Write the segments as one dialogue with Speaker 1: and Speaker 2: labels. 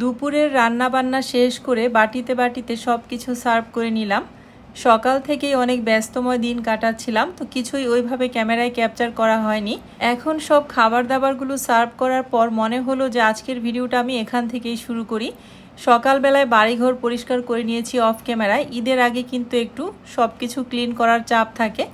Speaker 1: দুপুরের রান্না বান্না শেষ করে বাটিতে বাটিতে সব কিছু সার্ভ করে নিলাম। সকাল থেকেই অনেক ব্যস্তময় দিন কাটাচ্ছিলাম, তো কিছুই ওইভাবে ক্যামেরায় ক্যাপচার করা হয়নি। এখন সব খাবার দাবারগুলো সার্ভ করার পর মনে হলো যে আজকের ভিডিওটা আমি এখান থেকেই শুরু করি। সকালবেলায় বাড়িঘর পরিষ্কার করে নিয়েছি অফ ক্যামেরায়। ঈদের আগে কিন্তু একটু সব কিছু ক্লিন করার চাপ থাকে।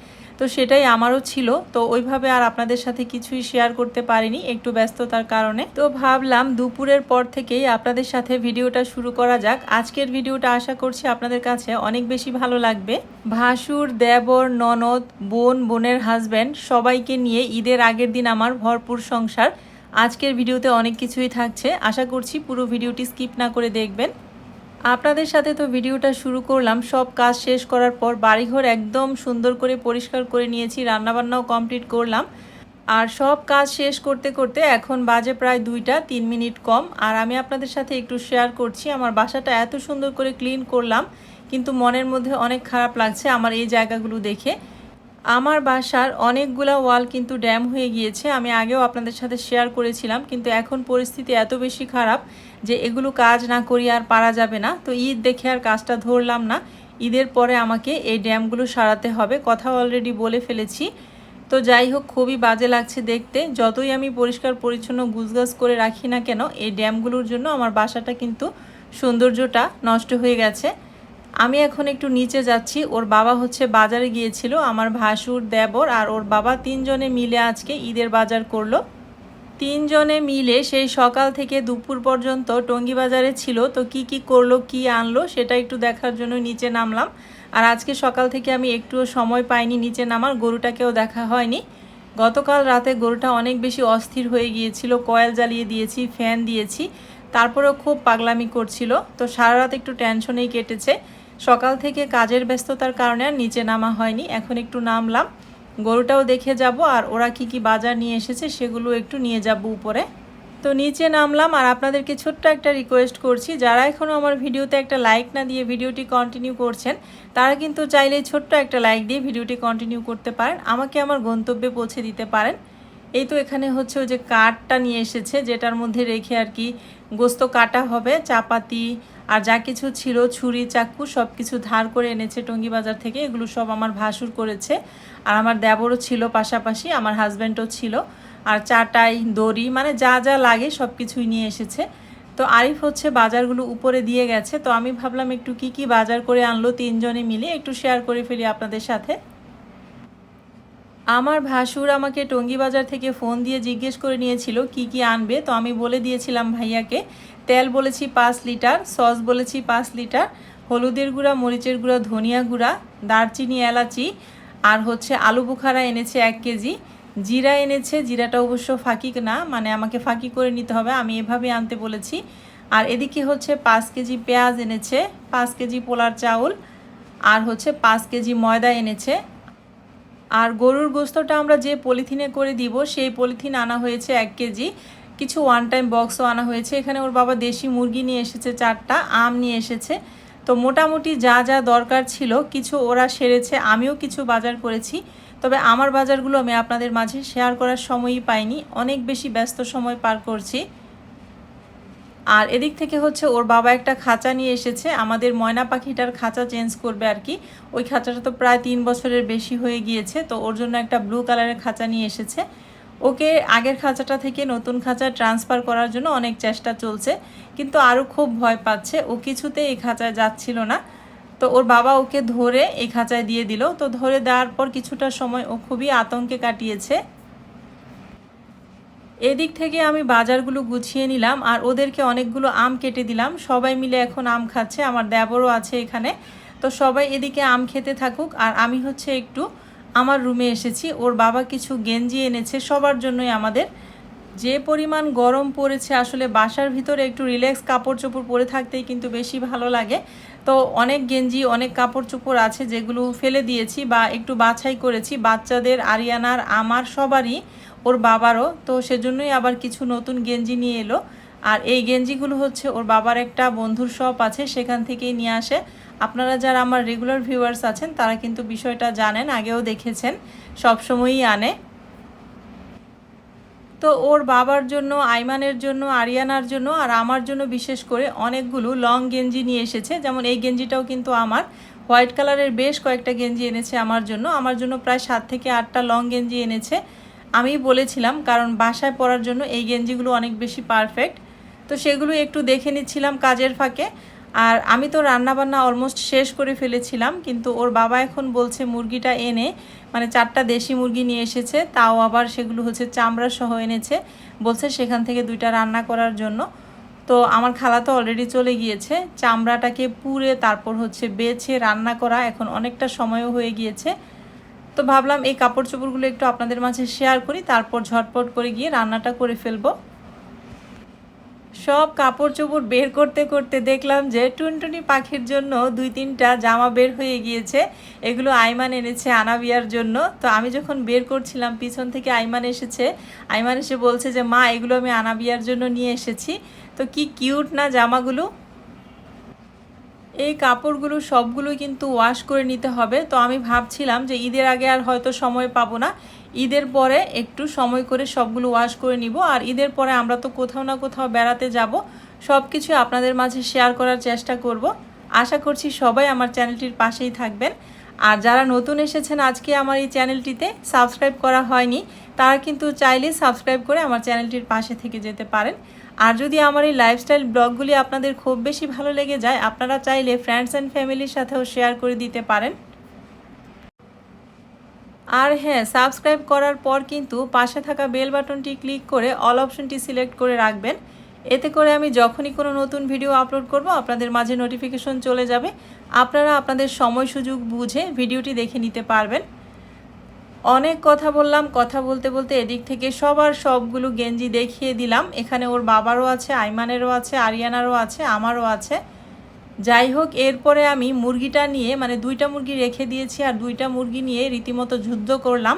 Speaker 1: তো সেটাই আমারও ছিল। তো ওইভাবে আর আপনাদের সাথে কিছুই শেয়ার করতে পারিনি, একটু ব্যস্ততার কারণে। তো ভাবলাম দুপুরের পর থেকেই আপনাদের সাথে ভিডিওটা শুরু করা যাক। আজকের ভিডিওটা আশা করছি আপনাদের কাছে অনেক বেশি ভালো লাগবে। ভাসুর, দেবর, ননদ, বোন, বোনের হাজব্যান্ড সবাইকে নিয়ে ঈদের আগের দিন আমার ভরপুর সংসার। আজকের ভিডিওতে অনেক কিছুই থাকছে। আশা করছি পুরো ভিডিওটি স্কিপ না করে দেখবেন। আপনাদের সাথে তো ভিডিওটা শুরু করলাম। সব কাজ শেষ করার পর বাড়িঘর একদম সুন্দর করে পরিষ্কার করে নিয়েছি, রান্নাবান্নাও কমপ্লিট করলাম। আর সব কাজ শেষ করতে করতে এখন বাজে প্রায় দুইটা, তিন মিনিট কম। আর আমি আপনাদের সাথে একটু শেয়ার করছি, আমার বাসাটা এত সুন্দর করে ক্লিন করলাম, কিন্তু মনের মধ্যে অনেক খারাপ লাগছে আমার এই জায়গাগুলো দেখে। আমার বাসার অনেকগুলা ওয়াল কিন্তু ড্যাম হয়ে গিয়েছে, আমি আগেও আপনাদের সাথে শেয়ার করেছিলাম, কিন্তু এখন পরিস্থিতি এত বেশি খারাপ যে এগুলো কাজ না করি আর পারা যাবে না। তো ঈদ দেখে আর কাজটা ধরলাম না, ঈদের পরে আমাকে এই ড্যামগুলো সারাতে হবে, কথা অলরেডি বলে ফেলেছি। তো যাই হোক, খুবই বাজে লাগছে দেখতে, যতই আমি পরিষ্কার পরিচ্ছন্ন গুছগাছ করে রাখি না কেন, এই ড্যামগুলোর জন্য আমার বাসাটা কিন্তু সৌন্দর্যটা নষ্ট হয়ে গেছে। আমি এখন একটু নিচে যাচ্ছি। ওর বাবা হচ্ছে বাজারে গিয়েছিল, আমার ভাসুর দেবর আর ওর বাবা তিনজনে মিলে আজকে ঈদের বাজার করল। তিনজনে মিলে সেই সকাল থেকে দুপুর পর্যন্ত টঙ্গি বাজারে ছিল, তো কি কি করল, কি আনলো সেটা একটু দেখার জন্য নিচে নামলাম। আর আজকে সকাল থেকে আমি একটুও সময় পাইনি নিচে নামার, গরুটাকেও দেখা হয়নি। গতকাল রাতে গরুটা অনেক বেশি অস্থির হয়ে গিয়েছিল, কয়েল জ্বালিয়ে দিয়েছি, ফ্যান দিয়েছি, তারপরেও খুব পাগলামি করছিল, তো সারা রাত একটু টেনশনেই কেটেছে। সকাল থেকে কাজের ব্যস্ততার কারণে আর নিচে নামা হয়নি, এখন একটু নামলাম। গরুটাও দেখে যাব, আর ওরা কি কি বাজার নিয়ে এসেছে সেগুলো একটু নিয়ে যাব উপরে। তো নিচে নামলাম, আর আপনাদেরকে ছোট্ট একটা রিকোয়েস্ট করছি, যারা এখনও আমার ভিডিওতে একটা লাইক না দিয়ে ভিডিওটি কন্টিনিউ করছেন, তারা কিন্তু চাইলে ছোট্ট একটা লাইক দিয়ে ভিডিওটি কন্টিনিউ করতে পারেন, আমাকে আমার গন্তব্যে পৌঁছে দিতে পারেন। এই তো এখানে হচ্ছে ওই যে কাঠটা নিয়ে এসেছে, যেটার মধ্যে রেখে আর কি গোস্ত কাটা হবে, চাপাতি আর যা কিছু ছিল, ছুরি, চাকু সব কিছু ধার করে এনেছে টঙ্গি বাজার থেকে, এগুলো সব আমার ভাসুর করেছে। আর আমার দেবরও ছিল পাশাপাশি, আমার হাজব্যান্ডও ছিল। আর চাটাই, দড়ি মানে যা যা লাগে সব কিছুই নিয়ে এসেছে। তো আরিফ হচ্ছে বাজারগুলো উপরে দিয়ে গেছে, তো আমি ভাবলাম একটু কি কি বাজার করে আনলো তিনজনে মিলে, একটু শেয়ার করে ফেলি আপনাদের সাথে। আমার ভাসুর আমাকে টঙ্গি বাজার থেকে ফোন দিয়ে জিজ্ঞেস করে নিয়েছিল, কি কি আনবে? তো আমি বলে দিয়েছিলাম ভাইয়াকে, তেল বলেছি পাঁচ লিটার, সস বলেছি পাঁচ লিটার, হলুদের গুঁড়া, মরিচের গুঁড়া, ধনিয়া গুঁড়া, দারচিনি, এলাচি, আর হচ্ছে আলু বুখারা এনেছে এক কেজি। জিরা এনেছে, জিরাটা অবশ্য ফাঁকি না মানে আমাকে ফাঁকি করে নিতে হবে, আমি এভাবে আনতে বলেছি। আর এদিকে হচ্ছে পাঁচ কেজি পেঁয়াজ এনেছে, পাঁচ কেজি পোলার চাউল, আর হচ্ছে পাঁচ কেজি ময়দা এনেছে আর গরুর গোস্তটা আমরা যে পলিথিনে করে দিব, সেই পলিথিন আনা হয়েছে এক কেজি। কিছু ওয়ান টাইম বক্সও আনা হয়েছে। এখানে ওর বাবা দেশি মুরগি নিয়ে এসেছে, চারটা, আম নিয়ে এসেছে। তো মোটামুটি যা যা দরকার ছিল, কিছু ওরা সেরেছে, আমিও কিছু বাজার করেছি। তবে আমার বাজারগুলো আমি আপনাদের মাঝে শেয়ার করার সময়ই পাইনি। অনেক বেশি ব্যস্ত সময় পার করছি। আর এদিক থেকে হচ্ছে ওর বাবা একটা খাঁচা নিয়ে এসেছে। আমাদের ময়না পাখিটার খাঁচা চেঞ্জ করবে আর কি। ওই খাঁচাটা তো প্রায় তিন বছরের বেশি হয়ে গিয়েছে, তো ওর জন্য একটা ব্লু কালারের খাঁচা নিয়ে এসেছে। ওকে আগের খাঁচাটা থেকে নতুন খাঁচা ট্রান্সফার করার জন্য অনেক চেষ্টা চলছে, কিন্তু আরও খুব ভয় পাচ্ছে। ও কিছুতে এই খাঁচায় যাচ্ছিল না। তো ওর বাবা ওকে ধরে এই খাঁচায় দিয়ে দিল। তো ধরে দেওয়ার পর কিছুটা সময় ও খুবই আতঙ্কে কাটিয়েছে। এদিক থেকে আমি বাজারগুলো গুছিয়ে নিলাম আর ওদেরকে অনেকগুলো আম কেটে দিলাম। সবাই মিলে এখন আম খাচ্ছে, আমার দেবরও আছে এখানে। তো সবাই এদিকে আম খেতে থাকুক আর আমি হচ্ছে একটু আমার রুমে এসেছি। ওর বাবা কিছু গেঞ্জি এনেছে, সবার জন্যই আমাদের। যে পরিমাণ গরম পড়েছে, আসলে বাসার ভিতরে একটু রিল্যাক্স কাপড় চোপড় পরে থাকতেই কিন্তু বেশি ভালো লাগে। তো অনেক গেঞ্জি, অনেক কাপড় চোপড় আছে যেগুলো ফেলে দিয়েছি বা একটু বাছাই করেছি। বাচ্চাদের আরিয়ানার, আমার সবারই ওর বাবারও, তো সেজন্যই আবার কিছু নতুন গেঞ্জি নিয়ে এলো। আর এই গেঞ্জিগুলো হচ্ছে ওর বাবার একটা বন্ধুর শপ আছে, সেখান থেকেই নিয়ে আসে। আপনারা যারা আমার রেগুলার ভিউয়ার্স আছেন, তারা কিন্তু বিষয়টা জানেন, আগেও দেখেছেন, সবসময়ই আনে। তো ওর বাবার জন্য, আইমানের জন্য, আরিয়ানার জন্য, আর আমার জন্য বিশেষ করে অনেকগুলো লং গেঞ্জি নিয়ে এসেছে। যেমন এই গেঞ্জিটাও কিন্তু আমার। হোয়াইট কালারের বেশ কয়েকটা গেঞ্জি এনেছে আমার জন্য। আমার জন্য প্রায় সাত থেকে আটটা লং গেঞ্জি এনেছে। আমি বলেছিলাম, কারণ বাসায় পরার জন্য এই গেঞ্জিগুলো অনেক বেশি পারফেক্ট তো সেগুলো একটু দেখে নিচ্ছিলাম কাজের ফাঁকে। আর আমি তো রান্নাবান্না অলমোস্ট শেষ করে ফেলেছিলাম, কিন্তু ওর বাবা এখন বলছে মুরগিটা এনে মানে চারটা দেশি মুরগি নিয়ে এসেছে, তাও আবার সেগুলো হচ্ছে চামড়া সহ এনেছে। বলছে সেখান থেকে দুইটা রান্না করার জন্য। তো আমার খালা তো অলরেডি চলে গিয়েছে, চামড়াটাকে পুড়ে তারপর হচ্ছে বেছে রান্না করা এখন অনেকটা সময়ও হয়ে গিয়েছে। তো ভাবলাম এই কাপড় চোপড়গুলো একটু আপনাদের মাঝে শেয়ার করি, তারপর ঝটপট করে গিয়ে রান্নাটা করে ফেলব। সব কাপড় চোপড় বের করতে করতে দেখলাম যে টুনটুনি পাখির জন্য দুই তিনটা জামা বের হয়ে গিয়েছে, এগুলো আইমান এনেছে আনাবিয়ার জন্য। তো আমি যখন বের করছিলাম, পিছন থেকে আইমান এসেছে, আইমান এসে বলছে যে, মা, এগুলো আমি আনাবিয়ার জন্য নিয়ে এসেছি। তো কি কিউট না জামাগুলো? এই কাপড়গুলো সবগুলো কিন্তু ওয়াশ করে নিতে হবে। তো আমি ভাবছিলাম যে ঈদের আগে আর হয়তো সময় পাবো না। ঈদের পরে একটু সময় করে সবগুলো ওয়াশ করে নিব। আর ঈদের পরে আমরা তো কোথাও না কোথাও বেড়াতে যাব। সব কিছু আপনাদের মাঝে শেয়ার করার চেষ্টা করব। আশা করছি সবাই আমার চ্যানেলটির পাশেই থাকবেন। আর যারা নতুন এসেছেন আজকে আমার এই চ্যানেলটিতে সাবস্ক্রাইব করা হয়নি, তারা কিন্তু চাইলে সাবস্ক্রাইব করে আমার চ্যানেলটির পাশে থেকে যেতে পারেন। আর যদি আমার এই লাইফস্টাইল ব্লগগুলি আপনাদের খুব বেশি ভালো লেগে যায়, আপনারা চাইলে ফ্রেন্ডস অ্যান্ড ফ্যামিলির সাথেও শেয়ার করে দিতে পারেন। আর হ্যাঁ সাবস্ক্রাইব করার পর কিন্তু পাশে থাকা বেল বাটনটি ক্লিক করে অল অপশনটি সিলেক্ট করে রাখবেন। এতে করে আমি যখনই কোনো নতুন ভিডিও আপলোড করব, আপনাদের মাঝে নোটিফিকেশন চলে যাবে। আপনারা আপনাদের সময় সুযোগ বুঝে ভিডিওটি দেখে নিতে পারবেন। অনেক কথা বললাম, কথা বলতে বলতে এদিক থেকে সবার সবগুলো গেঞ্জি দেখিয়ে দিলাম। এখানে ওর বাবারও আছে, আইমানেরও আছে, আরিয়ানারও আছে, আমারও আছে। যাই হোক, এরপরে আমি মুরগিটা নিয়ে মানে দুইটা মুরগি রেখে দিয়েছি আর দুইটা মুরগি নিয়ে রীতিমতো যুদ্ধ করলাম।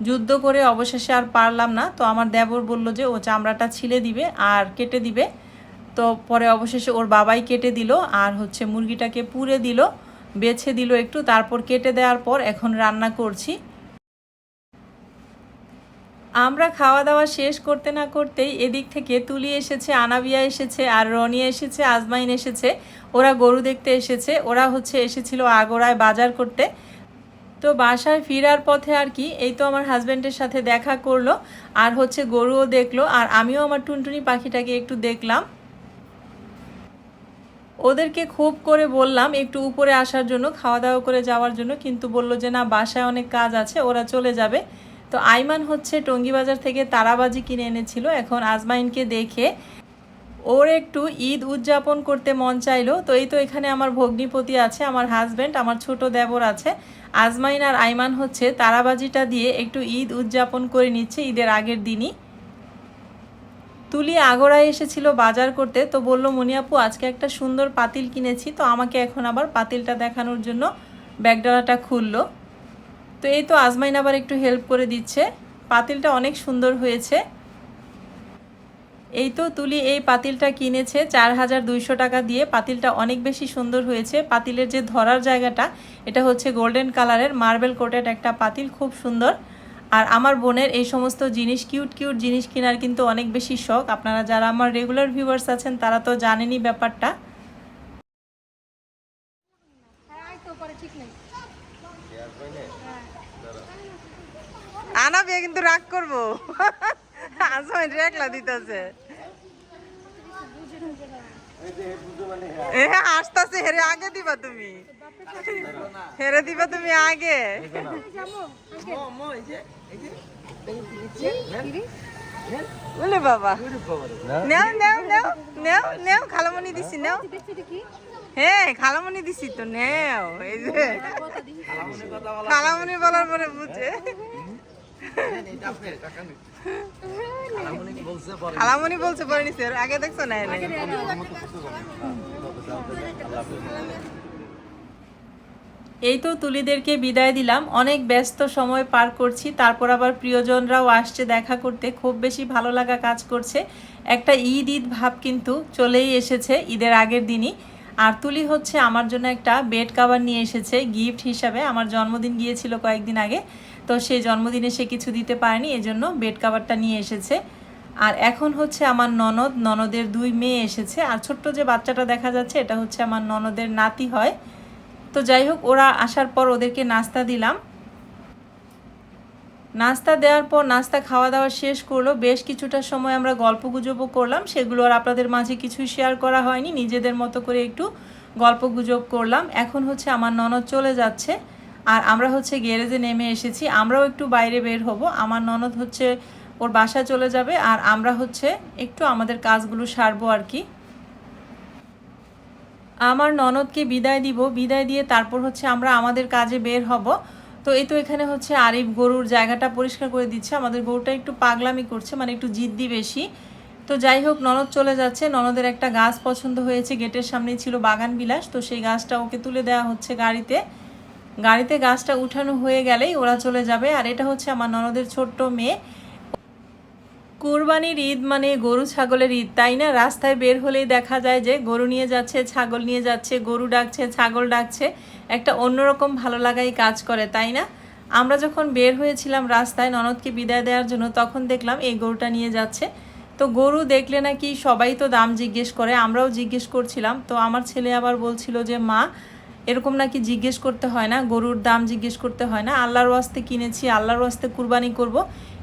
Speaker 1: যুদ্ধ করে অবশেষে আর পারলাম না। তো আমার দেবর বলল যে, ও চামড়াটা ছিলে দিবে আর কেটে দিবে। তো পরে অবশেষে ওর বাবাই কেটে দিল আর হচ্ছে মুরগিটাকে পুড়ে দিল, বেছে দিল একটু, তারপর কেটে দেওয়ার পর এখন রান্না করছি। আমরা খাওয়া দাওয়া শেষ করতে না করতেই এদিক থেকে তুলি এসেছে, আনাবিয়া এসেছে, আর রনিয়া এসেছে, আজমাইন এসেছে, ওরা গরু দেখতে এসেছে, ওরা হচ্ছে এসেছিল আগোড়ায় বাজার করতে। তো বাসায় ফিরার পথে আর কি, এই তো আমার হাজব্যান্ডের সাথে দেখা করল, আর হচ্ছে গরুও দেখল, আর আমিও আমার টুনটুনি পাখিটাকে একটু দেখলাম। ওদেরকে খুব করে বললাম একটু উপরে আসার জন্য খাওয়া দাওয়া করে যাওয়ার জন্য, কিন্তু বলল যে, না, বাসায় অনেক কাজ আছে, ওরা চলে যাবে। তো আইমান হচ্ছে টঙ্গিবাজার থেকে তারাবাজি কিনে এনেছিল। এখন আজমাইনকে দেখে ওর একটু ঈদ উদযাপন করতে মন চাইলো। তো এই তো এখানে আমার ভগ্নিপতি আছে, আমার হাজব্যান্ড আমার ছোট দেবর আছে। আজমাইন আর আইমান হচ্ছে তারাবাজিটা দিয়ে একটু ঈদ উদযাপন করে নিচ্ছে ঈদের আগের দিনই। তুলি আগড়ায় এসেছিল বাজার করতে, তো বলল মনিয়াপু আজকে একটা সুন্দর পাতিল কিনেছি। তো আমাকে এখন আবার পাতিলটা দেখানোর জন্য ব্যাগডালাটা খুললো। তো এই তো আজমাইন আবার একটু হেল্প করে দিচ্ছে। পাতিলটা অনেক সুন্দর হয়েছে। এই তো তুলি এই পাতিলটা কিনেছে চার হাজার দুইশো টাকা দিয়ে। পাতিলটা অনেক বেশি সুন্দর হয়েছে। পাতিলের যে ধরার জায়গাটা, এটা হচ্ছে গোল্ডেন কালারের মার্বেল কোটেড একটা পাতিল, খুব সুন্দর। আর আমার বোনের এই সমস্ত জিনিস কিউট কিউট জিনিস কেনার কিন্তু অনেক বেশি শখ। আপনারা যারা আমার রেগুলার ভিউয়ার্স আছেন, তারা তো জানেনই ব্যাপারটা। আনা বিয়ে কিন্তু রাগ করব। রেখলা দিতেছে। আসতেছে আগে দিবা তুমি। দিবা তুমি আগে। বাবা। নেও নেও নেও নেও নেও দিছি, নেও। হ্যাঁ খালামণি দিছি তো, নেও, এই যে। খালামণি বলার পরে বুঝে। খালামণি বলছে পরে নিছে আগে দেখছ? না এই তো তুলিদেরকে বিদায় দিলাম। অনেক ব্যস্ত সময় পার করছি, তারপর আবার প্রিয়জনরাও আসছে দেখা করতে। খুব বেশি ভালো লাগা কাজ করছে। একটা ঈদ ঈদ ভাব কিন্তু চলেই এসেছে ঈদের আগের দিনই। আর তুলি হচ্ছে আমার জন্য একটা বেড কাভার নিয়ে এসেছে, গিফট হিসাবে। আমার জন্মদিন গিয়েছিল কয়েকদিন আগে। তো সেই জন্মদিনে সে কিছু দিতে পারেনি, এজন্য বেড কাভারটা নিয়ে এসেছে। আর এখন হচ্ছে আমার ননদ, ননদের দুই মেয়ে এসেছে। আর ছোট্ট যে বাচ্চাটা দেখা যাচ্ছে, এটা হচ্ছে আমার ননদের নাতি হয়। তো যাই হোক, ওরা আসার পর ওদেরকে নাস্তা দিলাম। নাস্তা দেওয়ার পর নাস্তা খাওয়া দাওয়া শেষ করল। বেশ কিছুটা সময় আমরা গল্প গুজবও করলাম। সেগুলো আর আপনাদের মাঝে কিছুই শেয়ার করা হয়নি। নিজেদের মতো করে একটু গল্প গুজব করলাম। এখন হচ্ছে আমার ননদ চলে যাচ্ছে। আর আমরা হচ্ছে গ্যারেজে নেমে এসেছি। আমরাও একটু বাইরে বের হব। আমার ননদ হচ্ছে ওর বাসায় চলে যাবে আর আমরা হচ্ছে একটু আমাদের কাজগুলো সারবো আর কি। আমার ননদকে বিদায় দিব। বিদায় দিয়ে তারপর হচ্ছে আমরা আমাদের কাজে বের হব। তো এই তো এখানে হচ্ছে আরিফ গরুর জায়গাটা পরিষ্কার করে দিচ্ছে। আমাদের গরুটা একটু পাগলামি করছে মানে একটু জিদ্দি বেশি। তো যাই হোক, ননদ চলে যাচ্ছে। ননদের একটা গাছ পছন্দ হয়েছে। গেটের সামনেই ছিল বাগান বিলাস। তো সেই গাছটা ওকে তুলে দেওয়া হচ্ছে গাড়িতে। গাড়িতে গাছটা উঠানো হয়ে গেলেই ওরা চলে যাবে। আর এটা হচ্ছে আমার ননদের ছোট্ট মেয়ে। কুরবানির ঈদ মানে গরু ছাগলের ঈদ, তাই না? রাস্তায় বের হলেই দেখা যায় যে গরু নিয়ে যাচ্ছে, ছাগল নিয়ে যাচ্ছে, গরু ডাকছে, ছাগল ডাকছে। একটা অন্যরকম ভালো লাগাই কাজ করে, তাই না? আমরা যখন বের হয়েছিলাম রাস্তায় ননদকে বিদায় দেওয়ার জন্য, তখন দেখলাম এই গরুটা নিয়ে যাচ্ছে। তো গরু দেখলে নাকি সবাই তো দাম জিজ্ঞেস করে, আমরাও জিজ্ঞেস করছিলাম। তো আমার ছেলে আবার বলছিল যে, মা এরকম নাকি জিজ্ঞেস করতে হয় না, গরুর দাম জিজ্ঞেস করতে হয় না, আল্লাহর ওয়াস্তে কিনেছি, আল্লাহর ওয়াস্তে কুরবানি করব,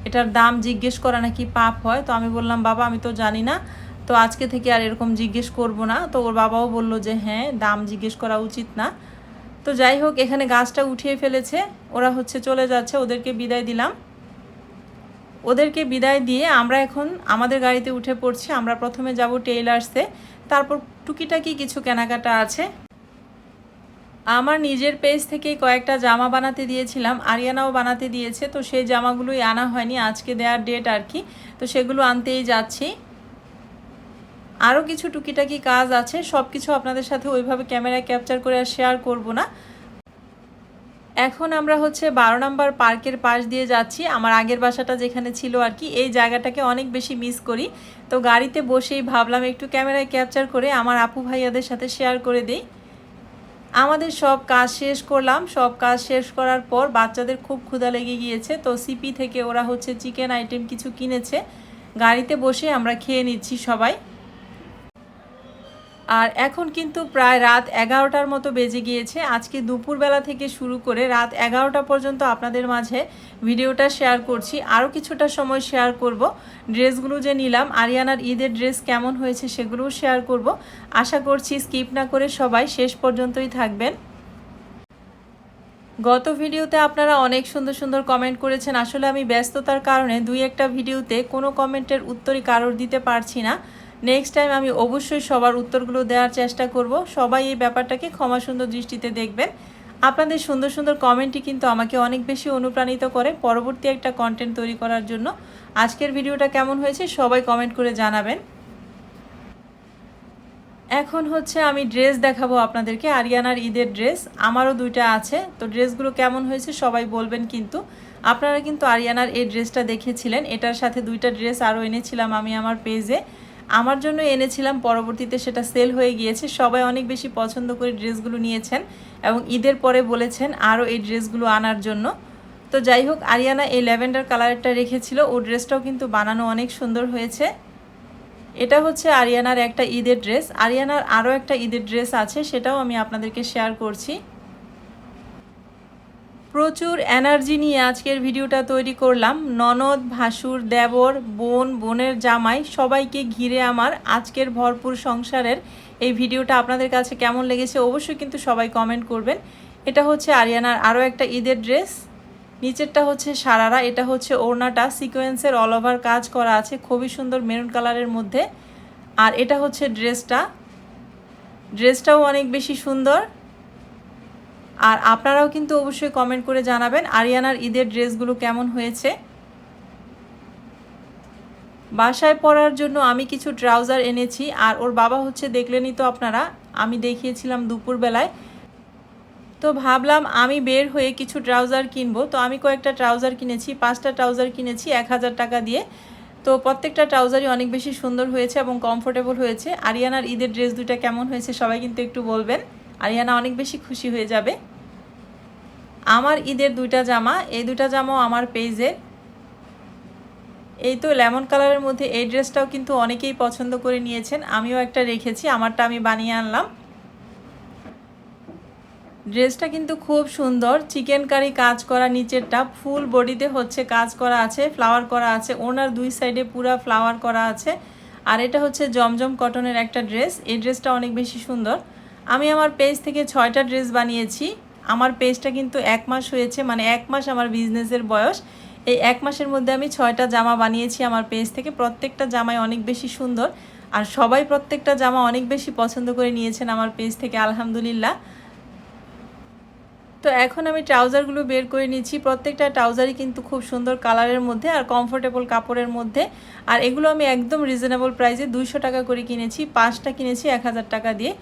Speaker 1: এটার দাম জিজ্ঞেস করা নাকি পাপ হয়, তো আমি বললাম, বাবা, আমি তো জানি না। তো আজকে থেকে আর এরকম জিজ্ঞেস করব না, তো ওর বাবাও বলল যে হ্যাঁ দাম জিজ্ঞেস করা উচিত না। তো যাই হোক, এখানে গাছটা উঠিয়ে ফেলেছে, ওরা হচ্ছে চলে যাচ্ছে, ওদেরকে বিদায় দিলাম। ওদেরকে বিদায় দিয়ে আমরা এখন আমাদের গাড়িতে উঠে পড়ছি, আমরা প্রথমে যাব টেইলার্সে, তারপর টুকিটাকি কিছু কেনাকাটা আছে। আমার নিজের পেজ থেকে কয়েকটা জামা বানাতে দিয়েছিলাম। আরিয়ানাও বানাতে দিয়েছে, তো সেই জামাগুলোই আনা হয়নি। আজকে দেওয়ার ডেট আর কি। তো সেগুলো আনতেই যাচ্ছি। আরও কিছু টুকিটাকি কাজ আছে সব কিছু আপনাদের সাথে ওইভাবে ক্যামেরায় ক্যাপচার করে আর শেয়ার করব না। এখন আমরা হচ্ছে বারো নম্বর পার্কের পাশ দিয়ে যাচ্ছি। আমার আগের বাসাটা যেখানে ছিল আর কি, এই জায়গাটাকে অনেক বেশি মিস করি। তো গাড়িতে বসেই ভাবলাম একটু ক্যামেরায় ক্যাপচার করে আমার আপু ভাইয়াদের সাথে শেয়ার করে দিই। আমাদের সব কাজ শেষ করলাম। সব কাজ শেষ করার পর বাচ্চাদের খুব ক্ষুধা লেগে গিয়েছে। তো সিপি থেকে ওরা হচ্ছে চিকেন আইটেম কিছু কিনেছে। গাড়িতে বসে আমরা খেয়ে নিচ্ছি সবাই। আর এখন কিন্তু প্রায় রাত এগারোটার মতো বেজে গিয়েছে। আজকে দুপুরবেলা থেকে শুরু করে রাত এগারোটা পর্যন্ত আপনাদের মাঝে ভিডিওটা শেয়ার করছি। আরও কিছুটা সময় শেয়ার করব। ড্রেসগুলো যে নিলাম, আরিয়ানার ঈদের ড্রেস কেমন হয়েছে সেগুলোও শেয়ার করব। আশা করছি স্কিপ না করে সবাই শেষ পর্যন্তই থাকবেন। গত ভিডিওতে আপনারা অনেক সুন্দর সুন্দর কমেন্ট করেছেন। আসলে আমি ব্যস্ততার কারণে দুই একটা ভিডিওতে কোনো কমেন্টের উত্তরই কারোর দিতে পারছি না। নেক্সট টাইম আমি অবশ্যই সবার উত্তরগুলো দেওয়ার চেষ্টা করব। সবাই এই ব্যাপারটাকে ক্ষমা সুন্দর দৃষ্টিতে দেখবেন। আপনাদের সুন্দর সুন্দর কমেন্টই কিন্তু আমাকে অনেক বেশি অনুপ্রাণিত করে পরবর্তী একটা কন্টেন্ট তৈরি করার জন্য। আজকের ভিডিওটা কেমন হয়েছে সবাই কমেন্ট করে জানাবেন। এখন হচ্ছে আমি ড্রেস দেখাবো আপনাদেরকে, আরিয়ানার ঈদের ড্রেস আমারও দুইটা আছে, তো ড্রেসগুলো কেমন হয়েছে সবাই বলবেন কিন্তু। আপনারা কিন্তু আরিয়ানার এই ড্রেসটা দেখেছিলেন, এটার সাথে দুইটা ড্রেস আরও এনেছিলাম আমি আমার পেজে আমার জন্য এনেছিলাম, পরবর্তীতে সেটা সেল হয়ে গিয়েছে। সবাই অনেক বেশি পছন্দ করে ড্রেসগুলো নিয়েছেন এবং ঈদের পরে বলেছেন আরও এই ড্রেসগুলো আনার জন্য। তো যাই হোক, আরিয়ানা এই ল্যাভেন্ডার কালারটা রেখেছিল। ও ড্রেসটাও কিন্তু বানানো অনেক সুন্দর হয়েছে। এটা হচ্ছে আরিয়ানার একটা ঈদের ড্রেস। আরিয়ানার আরও একটা ঈদের ড্রেস আছে, সেটাও আমি আপনাদেরকে শেয়ার করছি। প্রচুর এনার্জি নিয়ে আজকের ভিডিওটা তৈরি করলাম। ননদ, ভাসুর, দেবর, বোন, বোনের জামাই, সবাইকে ঘিরে আমার আজকের ভরপুর সংসারের এই ভিডিওটা আপনাদের কাছে কেমন লেগেছে অবশ্যই কিন্তু সবাই কমেন্ট করবেন। এটা হচ্ছে আরিয়ানার আরও একটা ঈদের ড্রেস। নিচেরটা হচ্ছে সারারা, এটা হচ্ছে ওড়নাটা। সিকোয়েন্সের অল ওভার কাজ করা আছে, খুবই সুন্দর মেরুন কালারের মধ্যে। আর এটা হচ্ছে ড্রেসটা। ড্রেসটাও অনেক বেশি সুন্দর। আর আপনারাও কিন্তু অবশ্যই কমেন্ট করে জানাবেন আরিয়ানার ঈদের ড্রেসগুলো কেমন হয়েছে। বাসায় পরার জন্য আমি কিছু ট্রাউজার এনেছি আর ওর বাবা হচ্ছে দেখলেনই তো আপনারা, আমি দেখিয়েছিলাম দুপুরবেলায়। তো ভাবলাম আমি বের হয়ে কিছু ট্রাউজার কিনবো, তো আমি কয়েকটা ট্রাউজার কিনেছি, পাঁচটা ট্রাউজার কিনেছি এক হাজার টাকা দিয়ে। তো প্রত্যেকটা ট্রাউজারই অনেক বেশি সুন্দর হয়েছে এবং কমফোর্টেবল হয়েছে। আরিয়ানার ঈদের ড্রেস দুটা কেমন হয়েছে সবাই কিন্তু একটু বলবেন। আরিয়ানা অনেক বেশি খুশি হয়ে যাবে। আমার ঈদের দুইটা জামা, এই দুইটা জামাও আমার পেজে এই তো লেমন কালারের মধ্যে এই ড্রেসটাও কিন্তু অনেকেই পছন্দ করে নিয়েছেন, আমিও একটা রেখেছি, আমারটা আমি বানিয়ে আনলাম। ড্রেসটা কিন্তু খুব সুন্দর চিকেন কারি কাজ করা নিচেরটা ফুল বডিতে হচ্ছে কাজ করা আছে ফ্লাওয়ার করা আছে, ওনার দুই সাইডে পুরা ফ্লাওয়ার করা আছে। আর এটা হচ্ছে জমজম কটনের একটা ড্রেস এই ড্রেসটা অনেক বেশি সুন্দর। আমি আমার পেজ থেকে ছয়টা ড্রেস বানিয়েছি। আমার পেজটা কিন্তু এক মাস হয়েছে মানে এক মাস আমার বিজনেসের বয়স। এই এক মাসের মধ্যে আমি ছয়টা জামা বানিয়েছি আমার পেজ থেকে। প্রত্যেকটা জামাই অনেক বেশি সুন্দর। আর সবাই প্রত্যেকটা জামা অনেক বেশি পছন্দ করে নিয়েছেন আমার পেজ থেকে, আলহামদুলিল্লাহ। তো এখন আমি ট্রাউজারগুলো বের করে নিচ্ছি। প্রত্যেকটা ট্রাউজারই কিন্তু খুব সুন্দর কালারের মধ্যে আর কমফোর্টেবল কাপড়ের মধ্যে। আর এগুলো আমি একদম রিজনেবল প্রাইসে দুইশো টাকা করে কিনেছি। পাঁচটা কিনেছি এক হাজার টাকা দিয়ে।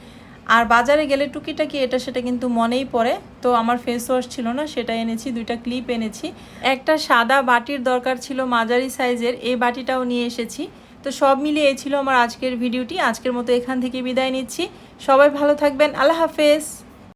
Speaker 1: আর বাজারে গেলে টুকিটাকি এটা, সেটা কিন্তু মনেই পড়ে। তো আমার ফেস ওয়াশ ছিল না, সেটা এনেছি, দুইটা ক্লিপ এনেছি। একটা সাদা বাটির দরকার ছিল মাঝারি সাইজের এই বাটিটাও নিয়ে এসেছি। তো সব মিলিয়ে এই ছিল আমার আজকের ভিডিওটি আজকের মতো এখান থেকে বিদায় নিচ্ছি। সবাই ভালো থাকবেন। আল্লাহ হাফেজ।